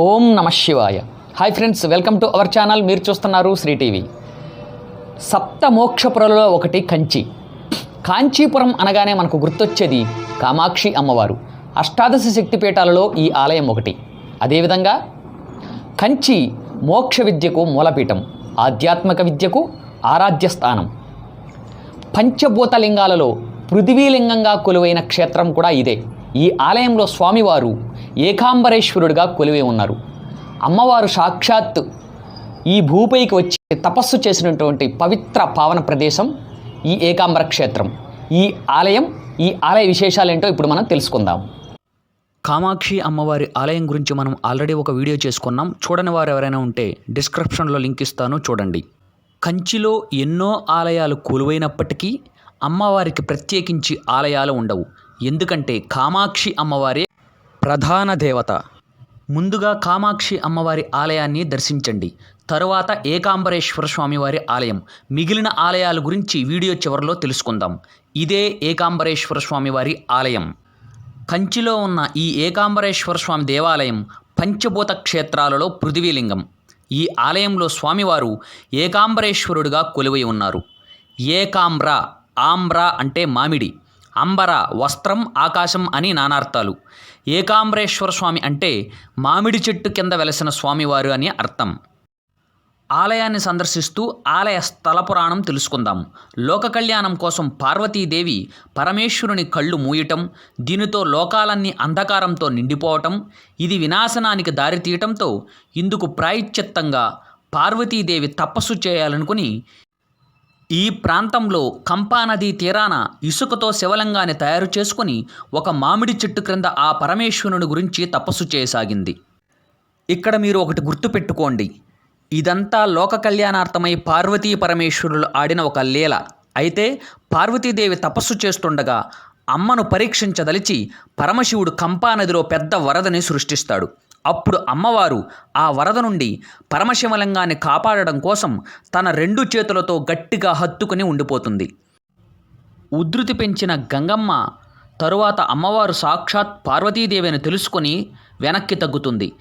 ఓం నమ శివాయ. Hi friends welcome to our channel మీరు చూస్తున్నారు శ్రీ టీవీ. సప్త మోక్షపురలో ఒకటి కంచి. కాంచీపురం అనగానే మనకు గుర్తొచ్చేది కామాక్షి అమ్మవారు. అష్టాదశ శక్తిపీఠాలలో ఈ ఆలయం ఒకటి. అదేవిధంగా కంచి మోక్ష విద్యకు మూలపీఠం ఆధ్యాత్మిక విద్యకు ఆరాధ్య స్థానం. పంచభూతలింగాలలో పృథివీలింగంగా కొలువైన క్షేత్రం కూడా ఇదే. ఈ ఆలయంలో స్వామివారు ఏకాంబరేశ్వరుడిగా కొలువై ఉన్నారు. అమ్మవారు సాక్షాత్ ఈ భూపైకి వచ్చి తపస్సు చేసినటువంటి పవిత్ర పావన ప్రదేశం ఈ ఏకాంబర క్షేత్రం. ఈ ఆలయం ఈ ఆలయ విశేషాలేంటో ఇప్పుడు మనం తెలుసుకుందాం. కామాక్షి అమ్మవారి ఆలయం గురించి మనం ఆల్రెడీ ఒక వీడియో చేసుకున్నాం. చూడని వారు ఎవరైనా ఉంటే డిస్క్రిప్షన్లో లింక్ ఇస్తాను చూడండి. కంచిలో ఎన్నో ఆలయాలు కొలువైనప్పటికీ అమ్మవారికి ప్రత్యేకించి ఆలయాలు ఉండవు. ఎందుకంటే కామాక్షి అమ్మవారే ప్రధాన దేవత. ముందుగా కామాక్షి అమ్మవారి ఆలయాన్ని దర్శించండి. తరువాత ఏకాంబరేశ్వర స్వామివారి ఆలయం. మిగిలిన ఆలయాల గురించి వీడియో చివరిలో తెలుసుకుందాం. ఇదే ఏకాంబరేశ్వర స్వామివారి ఆలయం. కంచిలో ఉన్న ఈ ఏకాంబరేశ్వర స్వామి దేవాలయం పంచభూత క్షేత్రాలలో పృథివీలింగం. ఈ ఆలయంలో స్వామివారు ఏకాంబరేశ్వరుడుగా కొలువై ఉన్నారు. ఏకాంబ్ర ఆంబ్ర అంటే మామిడి. అంబర వస్త్రం ఆకాశం అని నానార్థాలు. ఏకాంబరేశ్వర స్వామి అంటే మామిడి చెట్టు కింద వెలసిన స్వామివారు అని అర్థం. ఆలయాన్ని సందర్శిస్తూ ఆలయ స్థల పురాణం తెలుసుకుందాం. లోక కళ్యాణం కోసం పార్వతీదేవి పరమేశ్వరుని కళ్ళు మూయటం దీనితో లోకాలన్నీ అంధకారంతో నిండిపోవటం ఇది వినాశనానికి దారితీయటంతో ఇందుకు ప్రాయశ్చిత్తంగా పార్వతీదేవి తపస్సు చేయాలనుకుని ఈ ప్రాంతంలో కంపా నదీ తీరాన ఇసుకతో శివలింగాన్ని తయారు చేసుకుని ఒక మామిడి చెట్టు క్రింద ఆ పరమేశ్వరుని గురించి తపస్సు చేయసాగింది. ఇక్కడ మీరు ఒకటి గుర్తుపెట్టుకోండి ఇదంతా లోక కళ్యాణార్థమై పార్వతీ పరమేశ్వరులు ఆడిన ఒక లీల. అయితే పార్వతీదేవి తపస్సు చేస్తుండగా అమ్మను పరీక్షించదలిచి పరమశివుడు కంపానదిలో పెద్ద వరదని సృష్టిస్తాడు. అప్పుడు అమ్మవారు ఆ వరద నుండి పరమశివలింగాన్ని కాపాడడం కోసం తన రెండు చేతులతో గట్టిగా హత్తుకుని ఉండిపోతుంది. ఉధృతి పెంచిన గంగమ్మ తరువాత అమ్మవారు సాక్షాత్ పార్వతీదేవిని తెలుసుకొని వెనక్కి తగ్గుతుంది.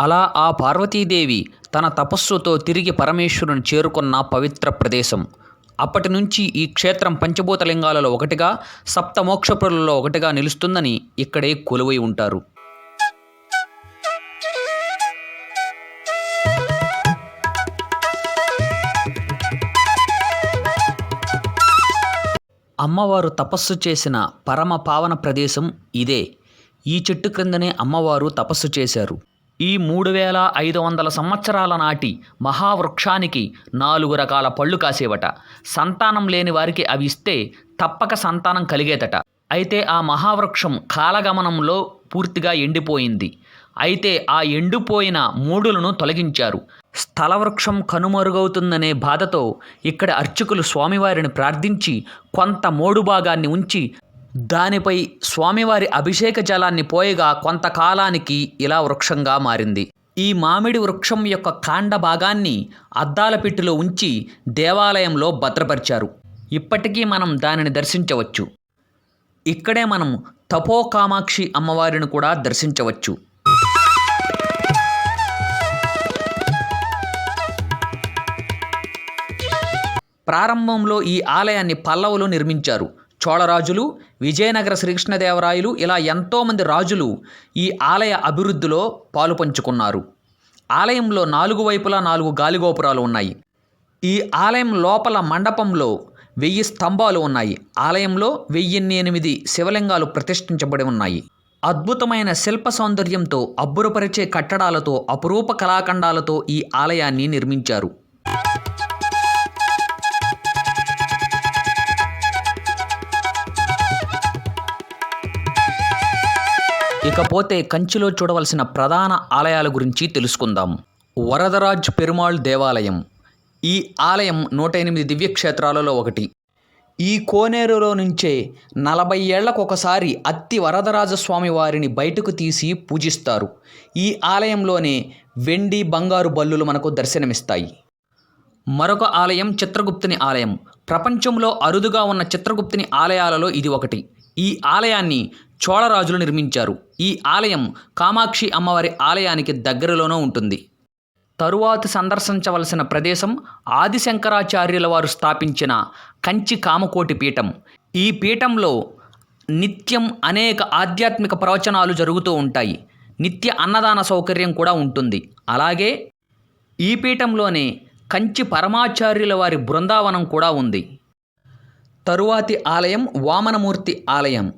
అలా ఆ పార్వతీదేవి తన తపస్సుతో తిరిగి పరమేశ్వరుని చేరుకున్న పవిత్ర ప్రదేశం. అప్పటి నుంచి ఈ క్షేత్రం పంచభూతలింగాలలో ఒకటిగా సప్త మోక్షపురులలో ఒకటిగా నిలుస్తుందని ఇక్కడే కొలువై ఉంటారు. అమ్మవారు తపస్సు చేసిన పరమ పావన ప్రదేశం ఇదే. ఈ చెట్టు క్రిందనే అమ్మవారు తపస్సు చేశారు. ఈ మూడు వేల ఐదు వందల సంవత్సరాల నాటి మహావృక్షానికి నాలుగు రకాల పళ్ళు కాసేవట. సంతానం లేని వారికి అవి ఇస్తే తప్పక సంతానం కలిగేదట. అయితే ఆ మహావృక్షం కాలగమనంలో పూర్తిగా ఎండిపోయింది. అయితే ఆ ఎండిపోయిన మూడులను తొలగించారు. స్థలవృక్షం కనుమరుగవుతుందనే బాధతో ఇక్కడ అర్చకులు స్వామివారిని ప్రార్థించి కొంత మోడు భాగాన్ని ఉంచి దానిపై స్వామివారి అభిషేక జలాన్ని పోయగా కొంతకాలానికి ఇలా వృక్షంగా మారింది. ఈ మామిడి వృక్షం యొక్క కాండ భాగాన్ని అద్దాల పెట్టెలో ఉంచి దేవాలయంలో భద్రపరిచారు. ఇప్పటికీ మనం దానిని దర్శించవచ్చు. ఇక్కడే మనం తపో కామాక్షి అమ్మవారిని కూడా దర్శించవచ్చు. ప్రారంభంలో ఈ ఆలయాన్ని పల్లవులు నిర్మించారు. చోళరాజులు విజయనగర శ్రీకృష్ణదేవరాయలు ఇలా ఎంతోమంది రాజులు ఈ ఆలయ అభివృద్ధిలో పాలుపంచుకున్నారు ఆలయంలో నాలుగు వైపులా నాలుగు గాలిగోపురాలు ఉన్నాయి. ఈ ఆలయం లోపల మండపంలో వెయ్యి స్తంభాలు ఉన్నాయి. ఆలయంలో వెయ్యిన్ని ఎనిమిది శివలింగాలు ప్రతిష్ఠించబడి ఉన్నాయి. అద్భుతమైన శిల్ప సౌందర్యంతో అబ్బురపరిచే కట్టడాలతో అపురూప కళాఖండాలతో ఈ ఆలయాన్ని నిర్మించారు. ఇకపోతే కంచిలో చూడవలసిన ప్రధాన ఆలయాల గురించి తెలుసుకుందాం. వరదరాజ్ పెరుమాళ్ దేవాలయం. ఈ ఆలయం నూట ఎనిమిది దివ్యక్షేత్రాలలో ఒకటి. ఈ కోనేరులో నుంచే నలభై ఏళ్ళకు ఒకసారి అత్తి వరదరాజస్వామి వారిని బయటకు తీసి పూజిస్తారు. ఈ ఆలయంలోనే వెండి బంగారు బల్లులు మనకు దర్శనమిస్తాయి. మరొక ఆలయం చిత్రగుప్తుని ఆలయం. ప్రపంచంలో అరుదుగా ఉన్న చిత్రగుప్తుని ఆలయాలలో ఇది ఒకటి. ఈ ఆలయాన్ని చోళరాజులు నిర్మించారు. ఈ ఆలయం కామాక్షి అమ్మవారి ఆలయానికి దగ్గరలోనూ ఉంటుంది. తరువాత సందర్శించవలసిన ప్రదేశం ఆదిశంకరాచార్యుల వారు స్థాపించిన కంచి కామకోటి పీఠం. ఈ పీఠంలో నిత్యం అనేక ఆధ్యాత్మిక ప్రవచనాలు జరుగుతూ ఉంటాయి. నిత్య అన్నదాన సౌకర్యం కూడా ఉంటుంది. అలాగే ఈ పీఠంలోనే కంచి పరమాచార్యుల వారి బృందావనం కూడా ఉంది. తరువాతి ఆలయం వామనమూర్తి ఆలయం.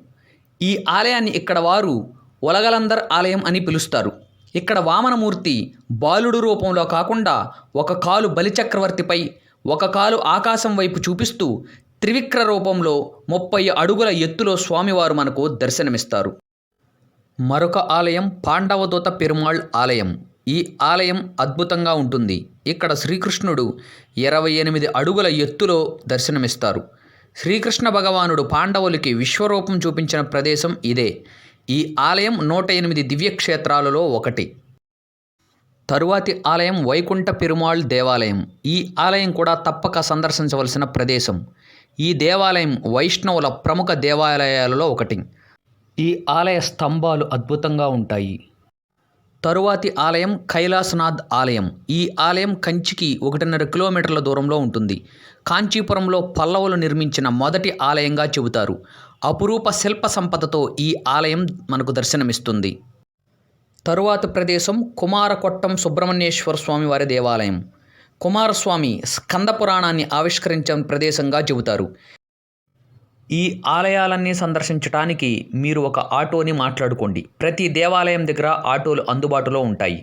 ఈ ఆలయాన్ని ఇక్కడ వారు ఒలగలందర్ ఆలయం అని పిలుస్తారు. ఇక్కడ వామనమూర్తి బాలుడు రూపంలో కాకుండా ఒక కాలు బలిచక్రవర్తిపై ఒక కాలు ఆకాశం వైపు చూపిస్తూ త్రివిక్ర రూపంలో ముప్పై అడుగుల ఎత్తులో స్వామివారు మనకు దర్శనమిస్తారు. మరొక ఆలయం పాండవదూత పెరుమాళ్ ఆలయం. ఈ ఆలయం అద్భుతంగా ఉంటుంది. ఇక్కడ శ్రీకృష్ణుడు ఇరవై ఎనిమిది అడుగుల ఎత్తులో దర్శనమిస్తారు. శ్రీకృష్ణ భగవానుడు పాండవులకి విశ్వరూపం చూపించిన ప్రదేశం ఇదే. ఈ ఆలయం నూట ఎనిమిది దివ్యక్షేత్రాలలో ఒకటి. తరువాతి ఆలయం వైకుంఠ పెరుమాళ్ దేవాలయం. ఈ ఆలయం కూడా తప్పక సందర్శించవలసిన ప్రదేశం. ఈ దేవాలయం వైష్ణవుల ప్రముఖ దేవాలయాలలో ఒకటి. ఈ ఆలయ స్తంభాలు అద్భుతంగా ఉంటాయి. తరువాతి ఆలయం కైలాసనాథ్ ఆలయం. ఈ ఆలయం కంచికి ఒకటిన్నర కిలోమీటర్ల దూరంలో ఉంటుంది. కాంచీపురంలో పల్లవులు నిర్మించిన మొదటి ఆలయంగా చెబుతారు. అపురూప శిల్ప సంపదతో ఈ ఆలయం మనకు దర్శనమిస్తుంది. తరువాత ప్రదేశం కుమారకొట్టం సుబ్రహ్మణ్యేశ్వర స్వామి వారి దేవాలయం. కుమారస్వామి స్కంద పురాణాన్ని ఆవిష్కరించిన ప్రదేశంగా చెబుతారు. ఈ ఆలయాలన్నీ సందర్శించడానికి మీరు ఒక ఆటోని మాట్లాడుకోండి. ప్రతి దేవాలయం దగ్గర ఆటోలు అందుబాటులో ఉంటాయి.